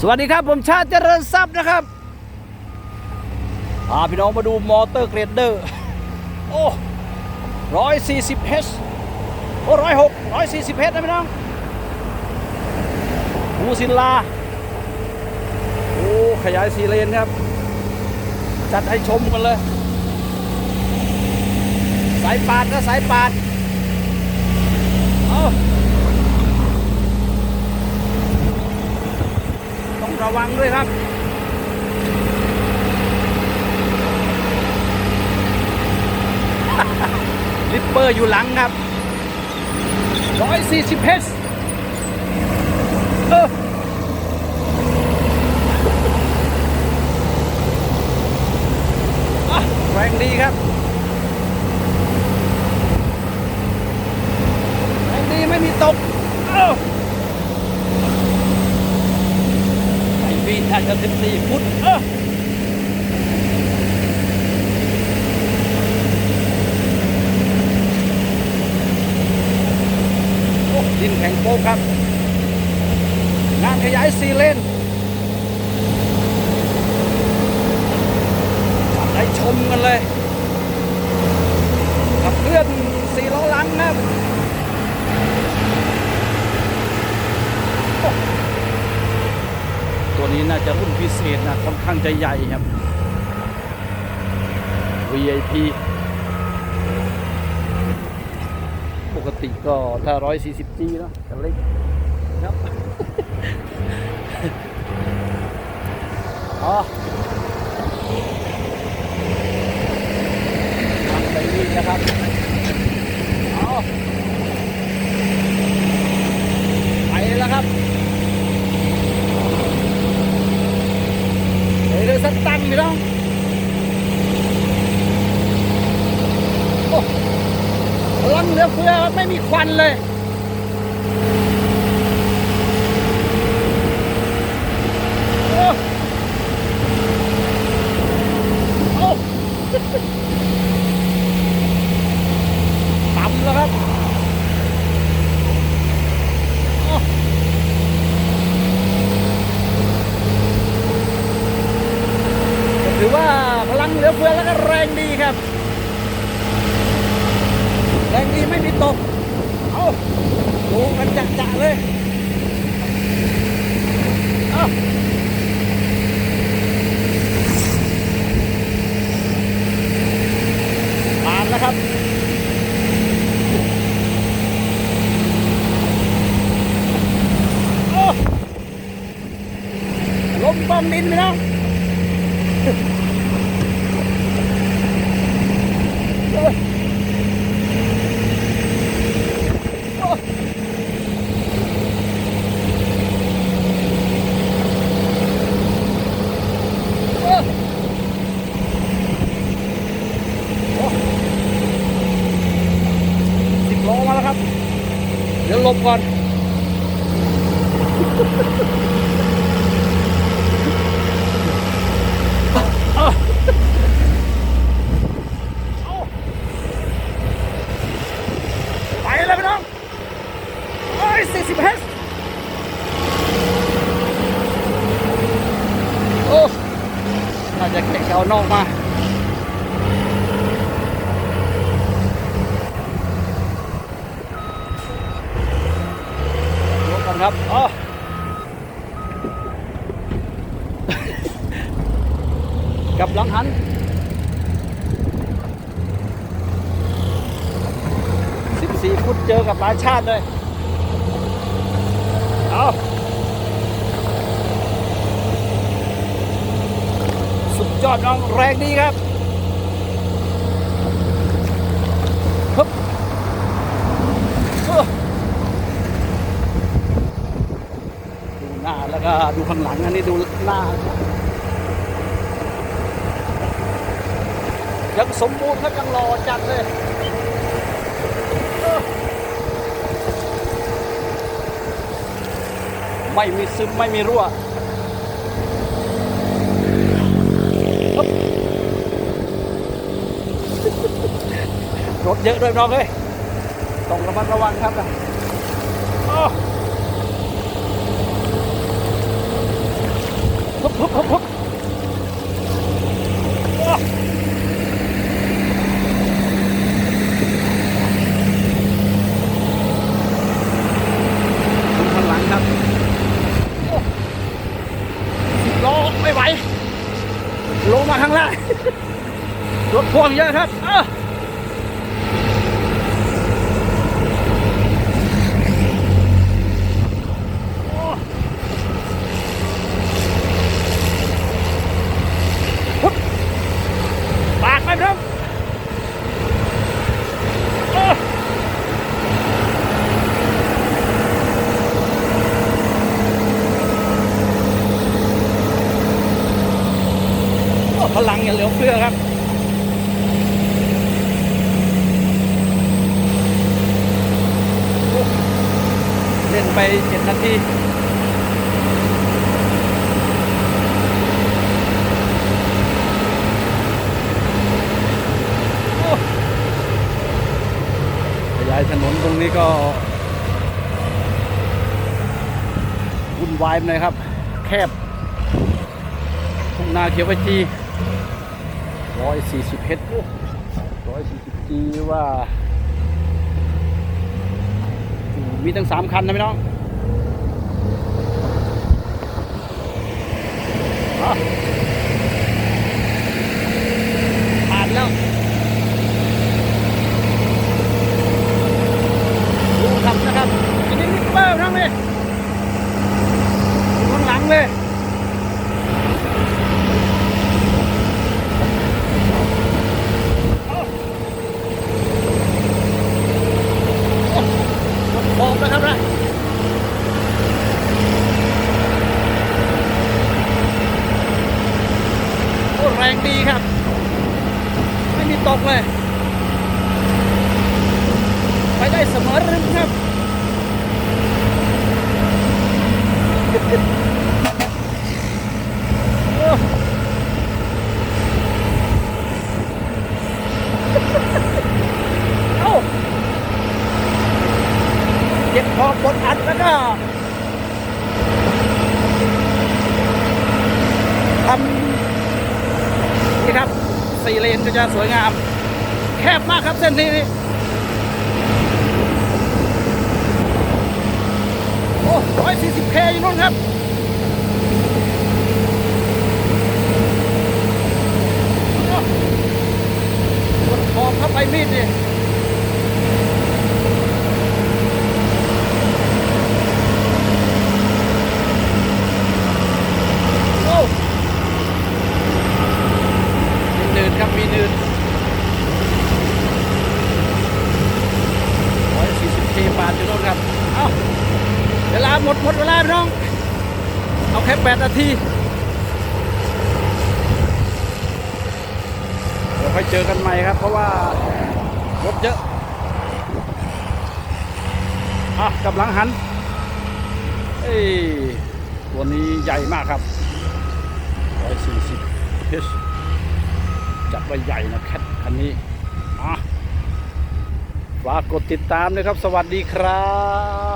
สวัสดีครับผมชาติเจริญทรัพย์นะครับพาพี่น้องมาดูมอเตอร์เกรดเดอร์ โอ้ร้อยสี่สิบเฮชโอ้ร้อยหกร้อยสี่สิบเฮชนะพี่น้องบูซินลา โอ้ ขยายสีเลนครับ จัดให้ชมกันเลย สายปาดก็สายปาด เอาต้อง ระวังด้วยครับลิปเปอร์อยู่หลังครับ140เพชรเอออะแรงดีครับแรงดีไม่มีตกเอ้าไอวีอาจจะ14 ฟุตเออโอ้ดินแข็งโป๊กครับ งานขยายสี่เลนจัดให้ชมกันเลย ขับเคลื่อนสี่ล้อลังครับ ตัว น่าจะรุ่นพิเศษนะค่อนข้างจะใหญ่ครับ VIP ปกติก็ถ้า 140G เนอะจะเล็กครับอ๋อทำไปนี่นะครับเอาไปแล้วครับ เดี๋ ยวสักตั้งพี่น้องโอ้พลังเหลือเฟือไม่มีควันเลยโอ้โอ้ต่ำแล้วครับโอ้ ถือว่าพลังเหลือเฟือแล้วก็แรงดีครับ แรงดีไม่มีตก เอาดูกันจะจะๆเลย เอาผ่านแล้วครับโอ้ลมบอมดินไปแล้ว สิบโลมาแล้วครับ เดี๋ยวห ลบก่อนไปเลยพี่น้องโอ้ยสี่สิบเฮสโอ้น่าจะแข่งเอานอกมา ยกกัน ครับอ๋อกับหลังหัน14ฟุตเจอกับหลายชาติเลย เอาสุดยอดน้องแรงดีครับฮึบโอ้ ดูหน้าแล้ว ก็ดูข้างหลังอันนี้ดูหน้ายังสมบูรณ์ครับยังรอจัดเลยไม่มีซึมไม่มีรั่วรถเยอะด้วยน้องเลยต้องระมัดระวังครับนะอ้อ ฮึบฮึบฮึบโอ้ดูข้างหลังครับสิบล้อไม่ไหว ลงมาข้างล่างรถพ่วงเยอะครับเอ้อโอ้ฮึบปากไปครับโอ้โอ้ พลังอย่าเหลือเฟือครับเล่นไปเจ็ดนาทีขยายถนนตรงนี้ก็วุ่นวายหน่อยครับ แคบทุ่งนาเขียวขจี ร้อยสี่สิบเฮดร้อยสี่สิบจีว่า มีตั้งสามคันนะพี่น้องผ่านแล้วดูขับนะครับอันนี้นิปเปอร์ทั้งนี้อยู่ข้างหลังเลยโอ้โหนะครับนะ โอ้แรงดีครับ ไม่มีต กเลย ไปได้เสมอรึมครับโอ้เอาเจ็บคอบดอัดแล้วก็ทำนี่ครับ สี่เลนก็จะสวยงาม แคบมากครับเส้นนี้โอ้ร้อยสี่สิบเคอยู่นู่นครับกดคอเข้าไปมีดนี่โอ้ มีเนิ นครับมีเนินร้อยสี่สิบเคบาทอยู่โน่นครับ เอาเวลาหมดหมดเวลาพี่น้อง เอาแค่แปดนาทีเดี๋ยวไปเจอกันใหม่ครับ เพราะว่ารถเยอะอะกำลังหัน เอ้ตัวนี้ใหญ่มากครับ140 h จัดไว้ใหญ่นะแคทคันนี้อะฝากกดติดตามด้วยครับ สวัสดีครับ